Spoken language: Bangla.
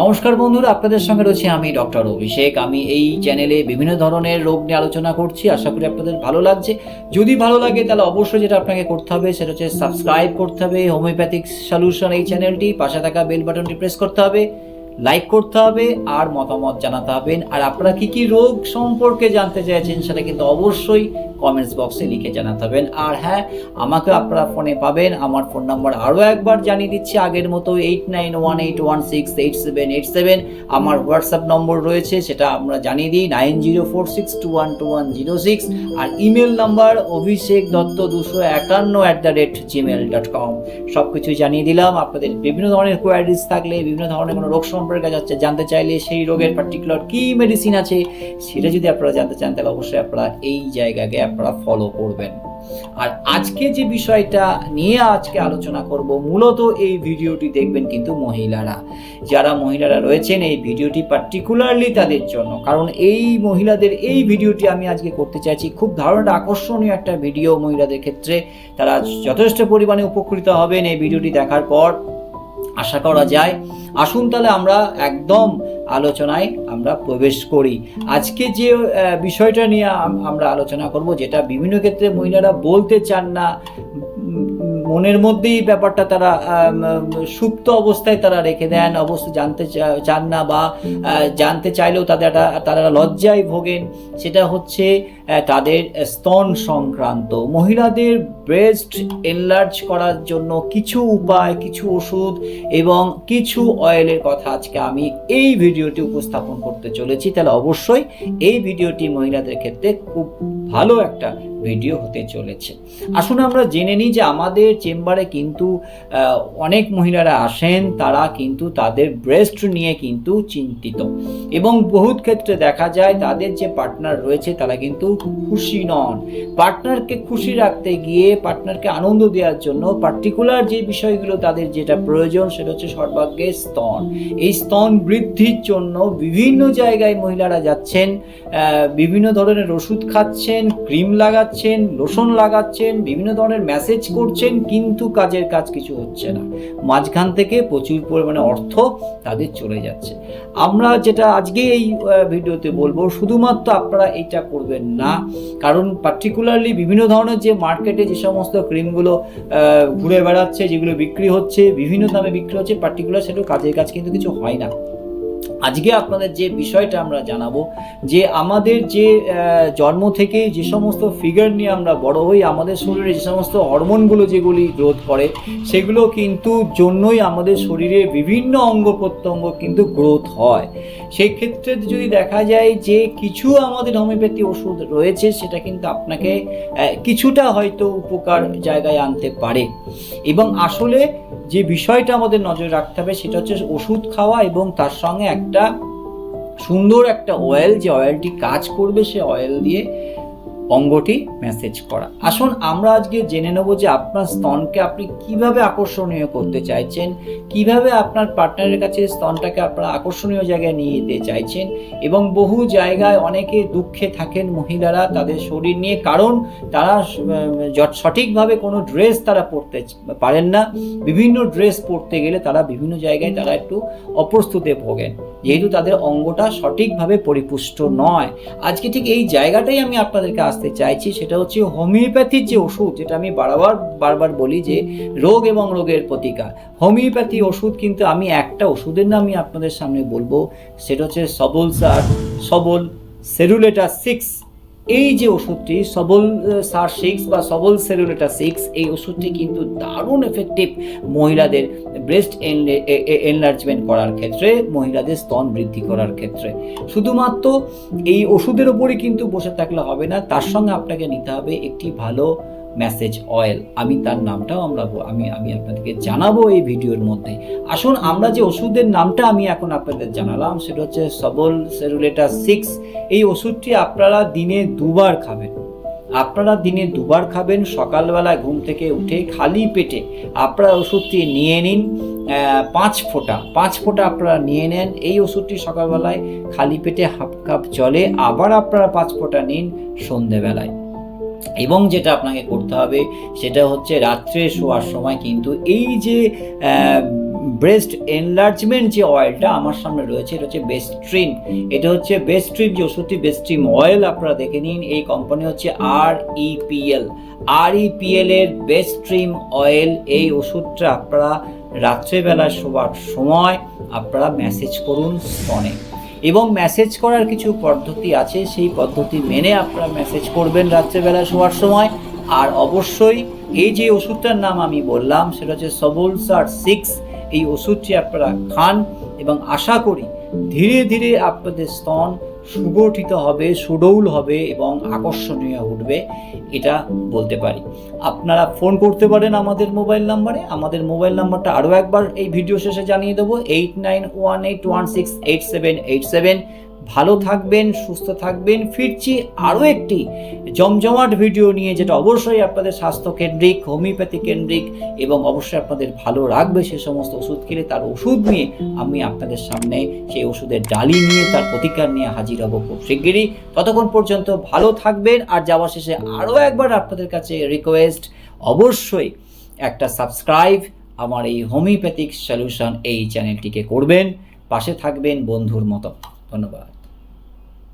নমস্কার বন্ধুরা, আপনাদের সঙ্গে রয়েছে আমি ডক্টর অভিষেক। আমি এই চ্যানেলে বিভিন্ন ধরনের রোগ নিয়ে আলোচনা করছি, আশা করি আপনাদের ভালো লাগছে। যদি ভালো লাগে, তাহলে অবশ্যই যেটা আপনাকে করতে হবে, সেটা হচ্ছে সাবস্ক্রাইব করতে হবে। হোমিওপ্যাথিক সলিউশন এই চ্যানেলটি, পাশে থাকা বেল বাটনটি প্রেস করতে হবে। লাইক করতে হবে আর মতামত জানাতে হবেন আর আপনারা কি কি রোগ সম্পর্কে জানতে চাইছেন সেটা কিন্তু অবশ্যই কমেন্টস বক্সে লিখে জানাতে হবেন আর হ্যাঁ আমাকে আপনারা ফোনে পাবেন। আমার ফোন নাম্বার আরও একবার জানিয়ে দিচ্ছি। আগের মতো eight nine one eight one six eight seven eight seven আমার হোয়াটসঅ্যাপ নম্বর রয়েছে, সেটা আমরা জানিয়ে দিই। Nine zero four six two one two one zero six আর ইমেল নাম্বার অভিষেক দত্ত দুশো একান্ন at the rate Gmail dot com সব কিছু জানিয়ে দিলাম। আপনাদের বিভিন্ন ধরনের কোয়ারিজ থাকলে, বিভিন্ন ধরনের কোনো রোগ সম্পর্কে যাচ্ছে জানতে চাইলে সেই রোগের পার্টিকুলার কী মেডিসিন আছে, সেটা যদি আপনারা জানতে চান, তাহলে অবশ্যই আপনারা এই জায়গাকে আপনারা ফলো করবেন। আর আজকে যে বিষয়টা নিয়ে আজকে আলোচনা করব, মূলত এই ভিডিওটি দেখবেন কিন্তু মহিলারা। যারা মহিলারা রয়েছেন, এই ভিডিওটি পার্টিকুলারলি তাদের জন্য। কারণ এই মহিলাদের এই ভিডিওটি আমি আজকে করতে চাইছি, খুব ধারণা আকর্ষণীয় একটা ভিডিও মহিলাদের ক্ষেত্রে। তারা যথেষ্ট পরিমাণে উপকৃত হবেন এই ভিডিওটি দেখার পর। আশা করা যায়। আসুন তাহলে আমরা একদম আলোচনায় আমরা প্রবেশ করি। আজকে যে বিষয়টা নিয়ে আমরা আলোচনা করব, যেটা বিভিন্ন ক্ষেত্রে মহিলারা বলতে চান না মনের মধ্যেই ব্যাপারটা তারা সুপ্ত অবস্থায় তারা রেখে দেন। অবস্থা জানতে চান না বা জানতে চাইলেও তাদের একটা, তারা লজ্জায় ভোগেন। সেটা হচ্ছে তাদের স্তন সংক্রান্ত। মহিলাদের ব্রেস্ট এনলার্জ করার জন্য কিছু উপায়, কিছু ওষুধ এবং কিছু অয়েলের কথা আজকে আমি এই ভিডিওটি উপস্থাপন করতে চলেছি। তাহলে অবশ্যই এই ভিডিওটি মহিলাদের ক্ষেত্রে খুব ভালো একটা ভিডিও হতে চলেছে। আসুন আমরা জেনে নিই যে আমাদের চেম্বারে কিন্তু অনেক মহিলারা আসেন, তারা কিন্তু তাদের ব্রেস্ট নিয়ে কিন্তু চিন্তিত। এবং বহুত ক্ষেত্রে দেখা যায় তাদের যে পার্টনার রয়েছে, তারা কিন্তু খুশি নন। পার্টনারকে খুশি রাখতে গিয়ে পার্টনারকে আনন্দ দেওয়ার জন্য পার্টিকুলার যে বিষয়গুলো তাদের যেটা প্রয়োজন, সেটা হচ্ছে সর্বাগ্যে স্তন। এই স্তন বৃদ্ধির জন্য বিভিন্ন জায়গায় মহিলারা যাচ্ছেন বিভিন্ন ধরনের ওষুধ খাচ্ছেন ক্রিম লাগাচ্ছেন, লোশন লাগাচ্ছেন, বিভিন্ন ধরনের মেসেজ করছেন, কিন্তু কাজের কাজ কিছু হচ্ছে না। মাঝখান থেকে প্রচুর পরিমাণে অর্থ তাদের চলে যাচ্ছে। আমরা যেটা আজকে এই ভিডিওতে বলব, শুধুমাত্র আপনারা এইটা করবেন না। কারণ পার্টিকুলারলি বিভিন্ন ধরনের যে মার্কেটে যে সমস্ত ক্রিমগুলো ঘুরে বেড়াচ্ছে, যেগুলো বিক্রি হচ্ছে, বিভিন্ন দামে বিক্রি হচ্ছে পার্টিকুলার সেগুলো কাজের কাজ কিন্তু কিছু হয় না। আজকে আপনাদের যে বিষয়টা আমরা জানাব, যে আমাদের যে জন্ম থেকে যে সমস্ত ফিগার নিয়ে আমরা বড় হই, আমাদের শরীরে যে সমস্ত হরমোনগুলো যেগুলি গ্রোথ করে, সেগুলো কিন্তু জন্যই আমাদের শরীরে বিভিন্ন অঙ্গ প্রত্যঙ্গ কিন্তু গ্রোথ হয়। সেই ক্ষেত্রে যদি দেখা যায় যে কিছু আমাদের হোমিওপ্যাথি ওষুধ রয়েছে, সেটা কিন্তু আপনাকে কিছুটা হয়তো উপকার জায়গায় আনতে পারে। এবং আসলে যে বিষয়টা আমাদের নজরে রাখতে হবে, সেটা হচ্ছে ওষুধ খাওয়া এবং তার সঙ্গে একটা সুন্দর একটা অয়েল যে অয়েলটি কাজ করবে সে অয়েল দিয়ে অঙ্গটি মেসেজ করা। আসুন আমরা আজকে জেনে নেব যে আপনার স্তনকে আপনি কীভাবে আকর্ষণীয় করতে চাইছেন, কীভাবে আপনার পার্টনারের কাছে স্তনটাকে আপনারা আকর্ষণীয় জায়গায় নিয়ে যেতে চাইছেন এবং বহু জায়গায় অনেকে দুঃখে থাকেন মহিলারা তাদের শরীর নিয়ে কারণ তারা সঠিকভাবে কোনো ড্রেস তারা পরতে পারেন না। বিভিন্ন ড্রেস পরতে গেলে তারা বিভিন্ন জায়গায় তারা একটু অপ্রস্তুতে ভোগেন। যেহেতু তাদের অঙ্গটা সঠিকভাবে পরিপুষ্ট নয়। আজকে ঠিক এই জায়গাটাই আমি আপনাদেরকে আসতে চাইছি সেটা হচ্ছে হোমিওপ্যাথির যে ওষুধ, যেটা আমি বারবার বারবার বলি যে রোগ এবং রোগের প্রতিকার। হোমিওপ্যাথি ওষুধ কিন্তু আমি একটা ওষুধের নামই আপনাদের সামনে বলব, সেটা হচ্ছে সবল সার, সবল সেরুলেটা সিক্স এই যে ওষুধটি, সবল সার সিক্স বা সবল সেলুলেটা সিক্স এই ওষুধটি কিন্তু দারুণ এফেক্টিভ মহিলাদের ব্রেস্ট এনলার্জমেন্ট করার ক্ষেত্রে, মহিলাদের স্তন বৃদ্ধি করার ক্ষেত্রে। শুধুমাত্র এই ওষুধের ওপরই কিন্তু বসে থাকলে হবে না, তার সঙ্গে আপনাকে নিতে হবে একটি ভালো মেসেজ অয়েল আমি তার নামটাও আমরা আমি আমি আপনাদেরকে জানাব এই ভিডিওর মধ্যে। আসুন, আমরা যে ওষুধের নামটা আমি এখন আপনাদের জানালাম, সেটা হচ্ছে সবল সেরুলেটা সিক্স এই ওষুধটি আপনারা দিনে দুবার খাবেন। আপনারা দিনে দুবার খাবেন, সকালবেলা ঘুম থেকে উঠে খালি পেটে আপনারা ওষুধটি নিয়ে নিন পাঁচ ফোঁটা পাঁচ ফোঁটা আপনারা নিয়ে নেন, এই ওষুধটি সকালবেলায় খালি পেটে হাফ কাপ জলে আবার আপনারা পাঁচ ফোঁটা নিন সন্ধেবেলায়। এবং যেটা আপনাকে করতে হবে সেটা হচ্ছে রাত্রে শোয়ার সময় কিন্তু এই যে ব্রেস্ট এনলার্জমেন্ট যে অয়েলটা আমার সামনে রয়েছে, এটা হচ্ছে বেস্ট্রিম এটা হচ্ছে বেস্ট্রিম যে ওষুধটি বেস্ট্রিম অয়েল আপনারা দেখে নিন। এই কোম্পানি হচ্ছে আর ইপিএল আর ইপিএল এর বেস্ট্রিম অয়েল এই ওষুধটা আপনারা রাত্রেবেলা শোবার সময় আপনারা মেসেজ করুন স্তনে এবং মেসেজ করার কিছু পদ্ধতি আছে, সেই পদ্ধতি মেনে আপনারা মেসেজ করবেন রাত্রেবেলা শোয়ার সময়। আর অবশ্যই এই যে ওষুধটার নাম আমি বললাম, সেটা হচ্ছে সবলসার সিক্স এই ওষুধটি আপনারা খান এবং আশা করি ধীরে ধীরে আপনাদের স্তন সুগঠিত হবে, সুডৌল হবে এবং আকর্ষণীয় উঠবে, এটা বলতে পারি। আপনারা ফোন করতে পারেন আমাদের মোবাইল নাম্বারে। আমাদের মোবাইল নাম্বারটা আরও একবার এই ভিডিও শেষে জানিয়ে দেবো, eight nine one eight one six eight seven eight seven. ভালো থাকবেন, সুস্থ থাকবেন। ফিরছি আরও একটি জমজমাট ভিডিও নিয়ে, যেটা অবশ্যই আপনাদের স্বাস্থ্য কেন্দ্রিক, হোমিওপ্যাথি কেন্দ্রিক এবং অবশ্যই আপনাদের ভালো রাখবে সে সমস্ত ওষুধ খেলে, তার ওষুধ নিয়ে আমি আপনাদের সামনে সেই ওষুধের ডালি নিয়ে, তার প্রতিকার নিয়ে হাজির হব খুব শিগগিরই। ততক্ষণ পর্যন্ত ভালো থাকবেন আর যাওয়ার শেষে আরও একবার আপনাদের কাছে রিকোয়েস্ট অবশ্যই একটা সাবস্ক্রাইব আমার এই হোমিওপ্যাথিক সলিউশন এই চ্যানেলটিকে করবেন। পাশে থাকবেন বন্ধুর মতো। ধন্যবাদ।